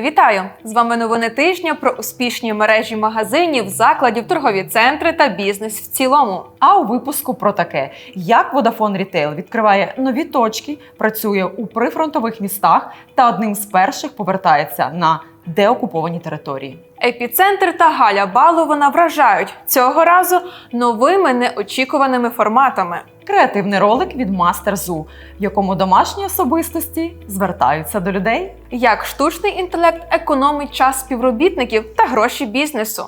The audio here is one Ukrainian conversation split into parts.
Вітаю! З вами новини тижня про успішні мережі магазинів, закладів, торгові центри та бізнес в цілому. А у випуску про таке: як Vodafone Retail відкриває нові точки, працює у прифронтових містах та одним з перших повертається на деокуповані території. Епіцентр та Галя Балована вражають цього разу новими неочікуваними форматами. Креативний ролик від Zoo, в якому домашні особистості звертаються до людей. Як штучний інтелект економить час співробітників та гроші бізнесу.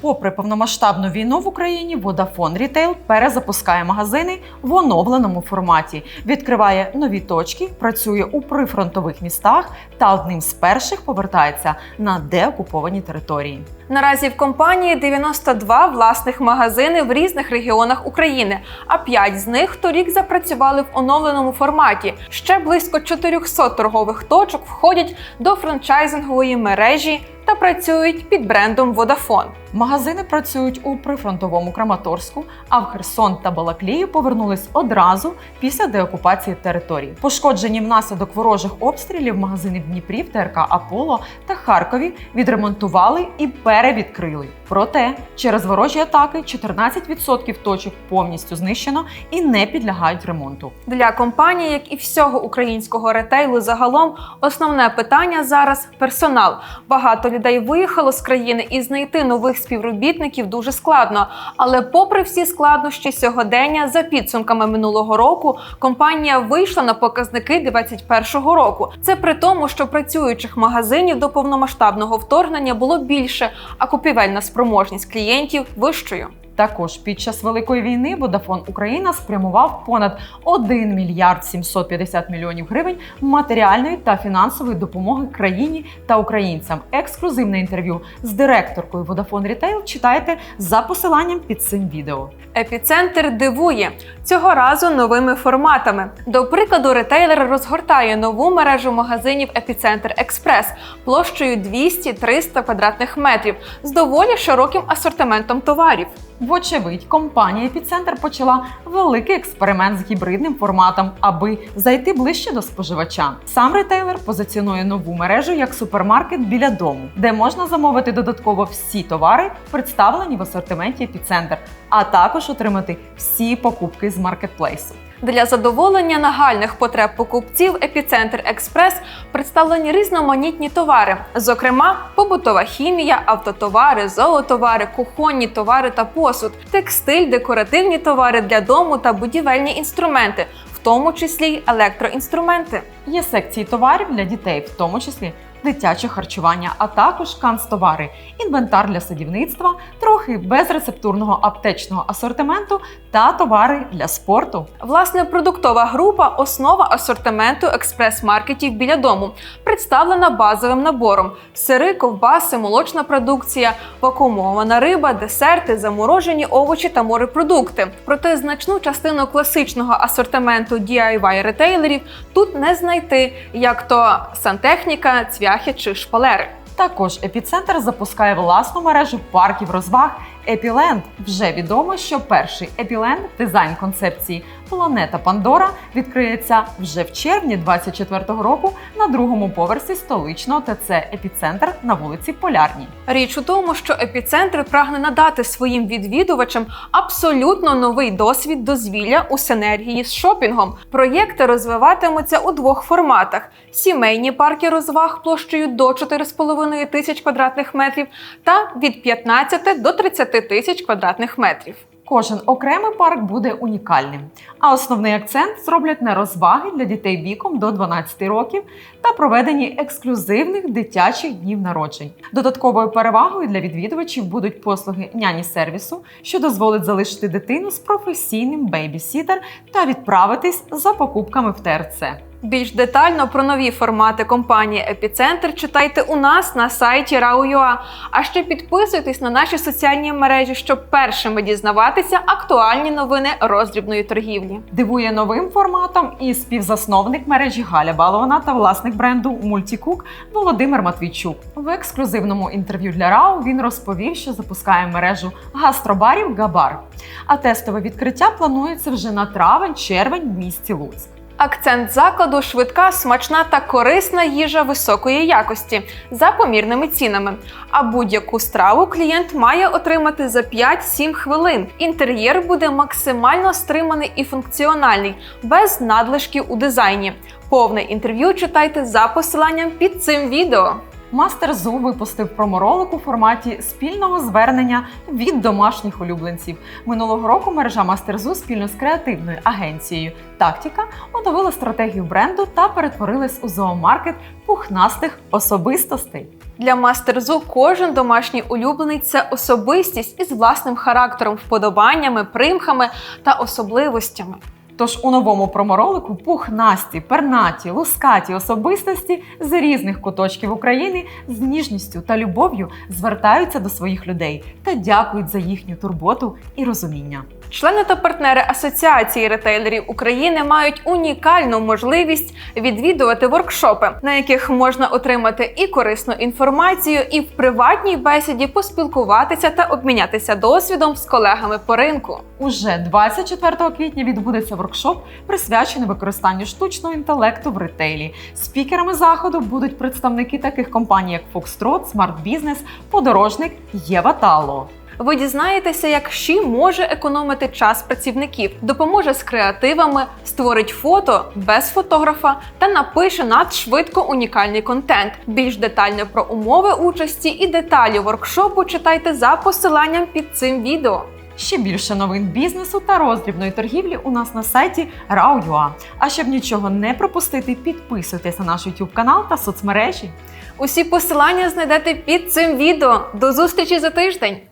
Попри повномасштабну війну в Україні, Vodafone Retail перезапускає магазини в оновленому форматі, відкриває нові точки, працює у прифронтових містах та одним з перших повертається на деокуповані території. Наразі в компанії 92 власних магазини в різних регіонах України, а 5 з них торік запрацювали в оновленому форматі. Ще близько 400 торгових точок входять до франчайзингової мережі та працюють під брендом Vodafone. Магазини працюють у прифронтовому Краматорську, а в Херсон та Балаклію повернулись одразу після деокупації територій. Пошкоджені внаслідок ворожих обстрілів магазини в Дніпрі, в ТРК Аполло та Харкові відремонтували і перевідкрили. Проте через ворожі атаки 14% точок повністю знищено і не підлягають ремонту. Для компанії, як і всього українського ретейлу, загалом основне питання зараз персонал. Багато людей виїхало з країни і знайти нових співробітників дуже складно. Але, попри всі складнощі сьогодення, за підсумками минулого року, компанія вийшла на показники 2021 року. Це при тому, що працюючих магазинів до повномасштабного вторгнення було більше, а купівельна спроможність клієнтів вищою. Також під час великої війни Vodafone Україна спрямував понад 1 мільярд 750 мільйонів гривень матеріальної та фінансової допомоги країні та українцям. Ексклюзивне інтерв'ю з директоркою Vodafone Retail читайте за посиланням під цим відео. Епіцентр дивує цього разу новими форматами. До прикладу, ретейлер розгортає нову мережу магазинів Епіцентр Експрес площею 200-300 квадратних метрів з доволі широким асортиментом товарів. Вочевидь, компанія Епіцентр почала великий експеримент з гібридним форматом, аби зайти ближче до споживача. Сам ретейлер позиціонує нову мережу як супермаркет біля дому, де можна замовити додатково всі товари, представлені в асортименті Епіцентр, а також отримати всі покупки з маркетплейсу. Для задоволення нагальних потреб покупців Епіцентр Експрес представлені різноманітні товари, зокрема, побутова хімія, автотовари, зоотовари, кухонні товари та посуд, текстиль, декоративні товари для дому та будівельні інструменти, в тому числі й електроінструменти. Є секції товарів для дітей, в тому числі дитяче харчування, а також канцтовари, інвентар для садівництва, трохи безрецептурного аптечного асортименту та товари для спорту. Власне, продуктова група основа асортименту експрес-маркетів біля дому, представлена базовим набором: сири, ковбаси, молочна продукція, вакуумована риба, десерти, заморожені овочі та морепродукти. Проте значну частину класичного асортименту DIY ретейлерів тут не знайти, як то сантехніка, цвяхи чи шпалери. Також епіцентр запускає власну мережу парків розваг Епіленд. Вже відомо, що перший епіленд дизайн концепції Планета Пандора відкриється вже в червні 2024 року на другому поверсі столичного ТЦ Епіцентр на вулиці Полярній. Річ у тому, що епіцентр прагне надати своїм відвідувачам абсолютно новий досвід дозвілля у синергії з шопінгом. Проєкти розвиватимуться у двох форматах: сімейні парки розваг площею до 4,5 тисяч квадратних метрів та від 15 до 30 тисяч квадратних метрів. Кожен окремий парк буде унікальним, а основний акцент зроблять на розваги для дітей віком до 12 років та проведенні ексклюзивних дитячих днів народжень. Додатковою перевагою для відвідувачів будуть послуги няні сервісу, що дозволить залишити дитину з професійним бейбі-сітер та відправитись за покупками в ТРЦ. Більш детально про нові формати компанії Епіцентр читайте у нас на сайті RAU.ua. А ще підписуйтесь на наші соціальні мережі, щоб першими дізнаватися актуальні новини роздрібної торгівлі. Дивує новим форматом і співзасновник мережі Галя Балована та власник бренду Мультікук Володимир Матвійчук. В ексклюзивному інтерв'ю для РАУ він розповів, що запускає мережу гастробарів Габар. А тестове відкриття планується вже на травень-червень в місті Луцьк. Акцент закладу швидка, смачна та корисна їжа високої якості за помірними цінами. А будь-яку страву клієнт має отримати за 5-7 хвилин. Інтер'єр буде максимально стриманий і функціональний, без надлишків у дизайні. Повне інтерв'ю читайте за посиланням під цим відео. Мастер Зу випустив проморолик у форматі спільного звернення від домашніх улюбленців. Минулого року мережа Мастер Зу спільно з креативною агенцією Тактіка оновила стратегію бренду та перетворилась у зоомаркет пухнастих особистостей. Для мастерзу кожен домашній улюблений це особистість із власним характером, вподобаннями, примхами та особливостями. Тож у новому проморолику пухнасті, пернаті, лускаті особистості з різних куточків України з ніжністю та любов'ю звертаються до своїх людей та дякують за їхню турботу і розуміння. Члени та партнери Асоціації ретейлерів України мають унікальну можливість відвідувати воркшопи, на яких можна отримати і корисну інформацію, і в приватній бесіді поспілкуватися та обмінятися досвідом з колегами по ринку. Уже 24 квітня відбудеться воркшоп, присвячений використанню штучного інтелекту в ретейлі. Спікерами заходу будуть представники таких компаній, як Foxtrot, Smart Business, Подорожник, Єва Тало. Ви дізнаєтеся, як ЩІ може економити час працівників, допоможе з креативами, створить фото без фотографа та напише надшвидко унікальний контент. Більш детально про умови участі і деталі воркшопу читайте за посиланням під цим відео. Ще більше новин бізнесу та роздрібної торгівлі у нас на сайті Rao.ua. А щоб нічого не пропустити, підписуйтесь на наш YouTube канал та соцмережі. Усі посилання знайдете під цим відео. До зустрічі за тиждень!